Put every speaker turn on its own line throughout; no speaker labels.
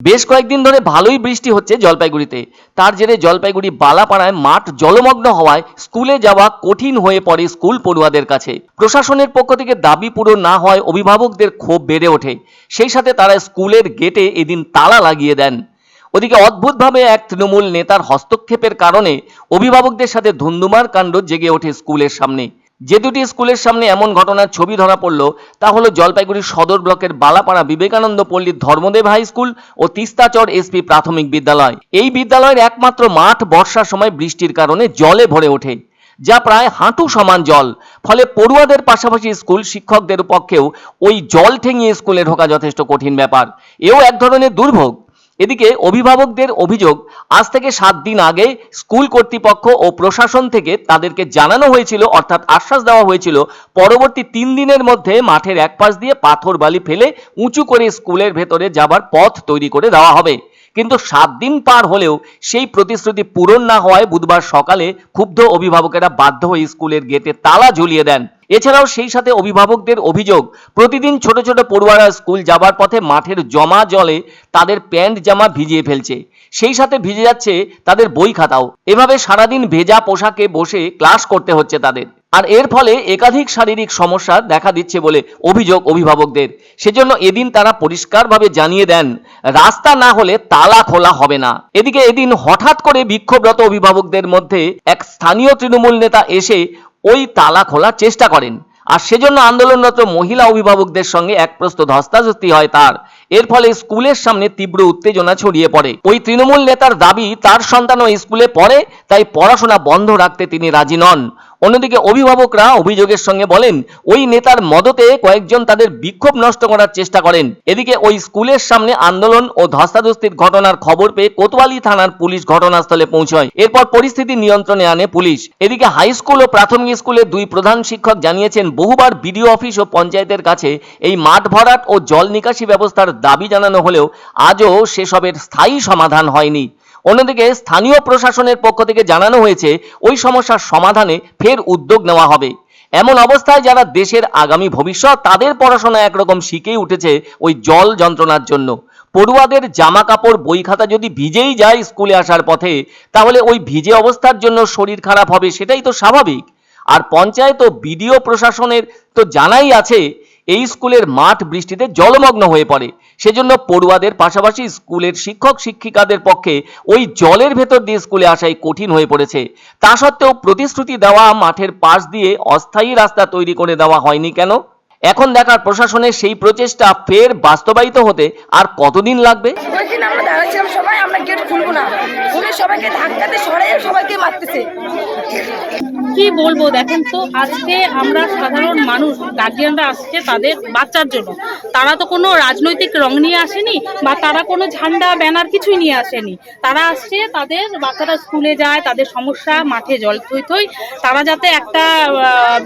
বেশ কয়েকদিন ধরে ভালোই বৃষ্টি হচ্ছে জলপাইগুড়িতে। তার জেরে জলপাইগুড়ি বালাপাড়ায় মাঠ জলমগ্ন হওয়ায় স্কুলে যাওয়া কঠিন হয়ে পড়ে স্কুল পড়ুয়াদের কাছে। প্রশাসনের পক্ষ থেকে দাবি পূরণ না হয় অভিভাবকদের ক্ষোভ বেড়ে ওঠে। সেই সাথে তারা স্কুলের গেটে এদিন তালা লাগিয়ে দেন। ওদিকে অদ্ভুতভাবে এক তৃণমূল নেতার হস্তক্ষেপের কারণে অভিভাবকদের সাথে ধুন্ধুমার কাণ্ড জেগে ওঠে স্কুলের সামনে। যে দুটি স্কুলের সামনে এমন ঘটনার ছবি ধরা পড়ল, তা হলো জলপাইগুড়ি সদর ব্লকের বালাপাড়া বিবেকানন্দ পল্লীর ধর্মদেব হাই স্কুল ও তিস্তাচর এসপি প্রাথমিক বিদ্যালয়। এই বিদ্যালয়ের একমাত্র মাঠ বর্ষার সময় বৃষ্টির কারণে জলে ভরে ওঠে, যা প্রায় হাঁটু সমান জল। ফলে পড়ুয়াদের পাশাপাশি স্কুল শিক্ষকদের পক্ষেও ওই জল ঠেঙিয়ে স্কুলে ঢোকা যথেষ্ট কঠিন ব্যাপার। এও এক ধরনের দুর্ভোগ। এদিকে অভিভাবকদের অভিযোগ, আজ থেকে সাত দিন আগে স্কুল কর্তৃপক্ষ ও প্রশাসন থেকে তাদেরকে জানানো হয়েছিল, অর্থাৎ আশ্বাস দেওয়া হয়েছিল, পরবর্তী তিন দিনের মধ্যে মাঠের এক পাশ দিয়ে পাথর বালি ফেলে উঁচু করে স্কুলের ভেতরে যাবার পথ তৈরি করে দেওয়া হবে। কিন্তু সাত দিন পার হলেও সেই প্রতিশ্রুতি পূরণ না হওয়ায় বুধবার সকালে ক্ষুব্ধ অভিভাবকেরা বাধ্য হয়ে স্কুলের গেটে তালা ঝুলিয়ে দেন। এছাড়াও সেই সাথে অভিভাবকদের অভিযোগ, প্রতিদিন ছোট ছোট পড়ুয়ারা স্কুল যাবার পথে মাঠের জমা জলে তাদের প্যান্ট জামা ভিজিয়ে ফেলছে। সেই সাথে ভিজে যাচ্ছে তাদের বই খাতাও। এভাবে সারাদিন ভেজা পোশাকে বসে ক্লাস করতে হচ্ছে তাদের। আর এর ফলে একাধিক শারীরিক সমস্যা দেখা দিচ্ছে বলে অভিযোগ অভিভাবকদের। সেজন্য এদিন তারা পরিষ্কারভাবে জানিয়ে দেন, রাস্তা না হলে তালা খোলা হবে না। এদিকে এদিন হঠাৎ করে বিক্ষোভরত অভিভাবকদের মধ্যে এক স্থানীয় তৃণমূল নেতা এসে ওই তালা খোলার চেষ্টা করেন। আর সেজন্য আন্দোলনরত মহিলা অভিভাবকদের সঙ্গে এক প্রস্ত ধস্তাধস্তি হয় তার। এর ফলে স্কুলের সামনে তীব্র উত্তেজনা ছড়িয়ে পড়ে। ওই তৃণমূল নেতার দাবি, তার সন্তানও স্কুলে পড়ে, তাই পড়াশোনা বন্ধ রাখতে তিনি রাজি নন। অন্যদিকে অভিভাবকরা অভিযোগের সঙ্গে বলেন, ওই নেতার মদতে কয়েকজন তাদের বিক্ষোভ নষ্ট করার চেষ্টা করেন। এদিকে ওই স্কুলের সামনে আন্দোলন ও ধস্তাধস্তির ঘটনার খবর পেয়ে কোতোয়ালি থানার পুলিশ ঘটনাস্থলে পৌঁছয়। এরপর পরিস্থিতি নিয়ন্ত্রণে আনে পুলিশ। এদিকে হাই স্কুল ও প্রাথমিক স্কুলের দুই প্রধান শিক্ষক জানিয়েছেন, বহুবার বিডিও অফিস ও পঞ্চায়েতের কাছে এই মাঠ ভরাট ও জল নিকাশি ব্যবস্থার দাবি জানানো হলেও আজও সেসবের স্থায়ী সমাধান হয়নি। অন্যদিকে স্থানীয় প্রশাসনের পক্ষ থেকে জানানো হয়েছে, ওই সমস্যার সমাধানে ফের উদ্যোগ নেওয়া হবে। এমন অবস্থায় যারা দেশের আগামী ভবিষ্যৎ, তাদের পড়াশোনা একরকম শিখেই উঠেছে ওই জল যন্ত্রণার জন্য। পড়ুয়াদের জামা কাপড় বই খাতা যদি ভিজেই যায় স্কুলে আসার পথে, তাহলে ওই ভিজে অবস্থার জন্য শরীর খারাপ হবে, সেটাই তো স্বাভাবিক। আর পঞ্চায়েত ও বিডিও প্রশাসনের তো জানাই আছে এই স্কুলের মাঠ বৃষ্টিতে জলমগ্ন হয়ে পড়ে। সেজন্য পড়ুয়াদের পাশাপাশি স্কুলের শিক্ষক, শিক্ষিকাদের পক্ষে ওই জলের ভেতর দিয়ে স্কুলে আসাই কঠিন হয়ে পড়েছে। তা সত্ত্বেও প্রতিশ্রুতি দেওয়া, মাঠের পাশ দিয়ে অস্থায়ী রাস্তা তৈরি করে দেওয়া হয়নি কেন? এখন দেখার প্রশাসনের সেই প্রচেষ্টা ফের বাস্তবায়িত হতে আর কতদিন লাগবে?
ওইখানে সবাই, আমরা গেট খুলবো না। সবাইকে ধাক্কাতে সরাই সবাইকে মারতেছে।
কি বলব, দেখেন তো, আজকে আমরা সাধারণ মানুষ গার্জিয়ানরা আসছে তাদের বাচ্চার জন্য। তারা তো কোনো রাজনৈতিক রং নিয়ে আসেনি, বা তারা কোনো ঝান্ডা, ব্যানার কিছুই নিয়ে আসেনি। তারা আসছে তাদের বাচ্চারা স্কুলে যায়, তাদের সমস্যা, মাঠে জল থই থই, তারা যাতে একটা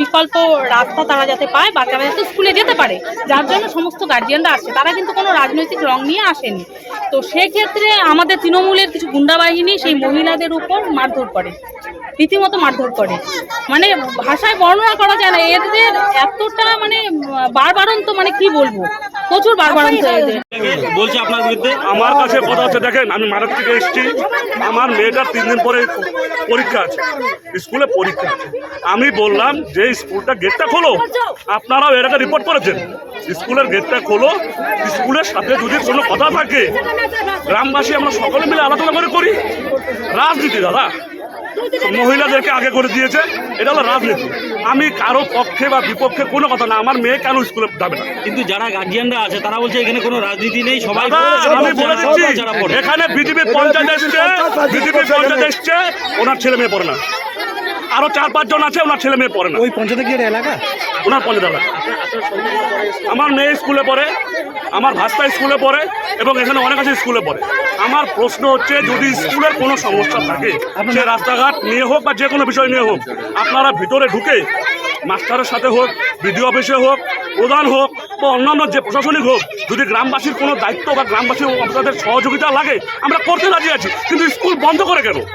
বিকল্প রাস্তা তারা যাতে পায়, বাচ্চারা যাতে স্কুলে যেতে পারে। যার জন্য সমস্ত গার্জিয়ানরা আসছে তারা কিন্তু কোনো রাজনৈতিক রং নিয়ে আসেনি। তো সেক্ষেত্রে আমাদের তৃণমূলের কিছু গুন্ডা বাহিনী সেই মহিলাদের উপর মারধর করে, রীতিমতো মারধর করে। মানে ভাষায় বর্ণনা করা যায় না, এদের এতটা মানে বারবারন্ত মানে কি বলব? প্রচুর বারবারন্ত
বলছি আপনার বিরুদ্ধে। আমার কাছে কথা হচ্ছে দেখেন আমি মারাত থেকে এসেছি। আমার মেয়েটার তিন দিন পরে পরীক্ষা আছে। স্কুলে পরীক্ষা। আমি বললাম যে স্কুলটা গেটটা খোলো আপনারাও এর আগে রিপোর্ট করেছেন। স্কুলের গেটটা খোলো স্কুলের সাথে যদি কোনো কথা থাকে গ্রামবাসী আমরা সকলে মিলে আলোচনা করে করি। রাজনীতি দাদা। মহিলাদেরকে আগে করে দিয়েছে এটা হলো রাজনীতি। আমি কারও পক্ষে বা বিপক্ষে কোনো কথা না আমার মেয়ে কেন স্কুলে যাবে না?
কিন্তু যারা গার্জিয়ানরা আছে তারা বলছে এখানে কোনো রাজনীতি নেই সবাই
আমি বলে দিচ্ছি এখানে বিজেপি পঞ্চায়েত এসছে বিজেপি পঞ্চায়েত এসছে ওনার ছেলে মেয়ে পড়ে না। আরও চার পাঁচজন আছে ওনার ছেলে মেয়ে পড়ে না।
ওই পঞ্চায়েতে কি এলাকা?
ওনার পঞ্চায়েত এলাকা। আমার মেয়ে স্কুলে পড়ে আমার ভাস্তা স্কুলে পড়ে এবং এখানে অনেক আছে স্কুলে পড়ে। আমার প্রশ্ন হচ্ছে যদি স্কুলের কোনো সমস্যা থাকে সে রাস্তাঘাট নিয়ে হোক বা যে কোনো বিষয় নিয়ে হোক আপনারা ভিতরে ঢুকে মাস্টারের সাথে হোক বিডিও অফিসে হোক প্রধান হোক বা অন্যান্য যে প্রশাসনিক হোক যদি গ্রামবাসীর কোনো দায়িত্ব বা গ্রামবাসীর অফিসারদের সহযোগিতা লাগে আমরা করতে রাজি আছি কিন্তু স্কুল বন্ধ করে কেন?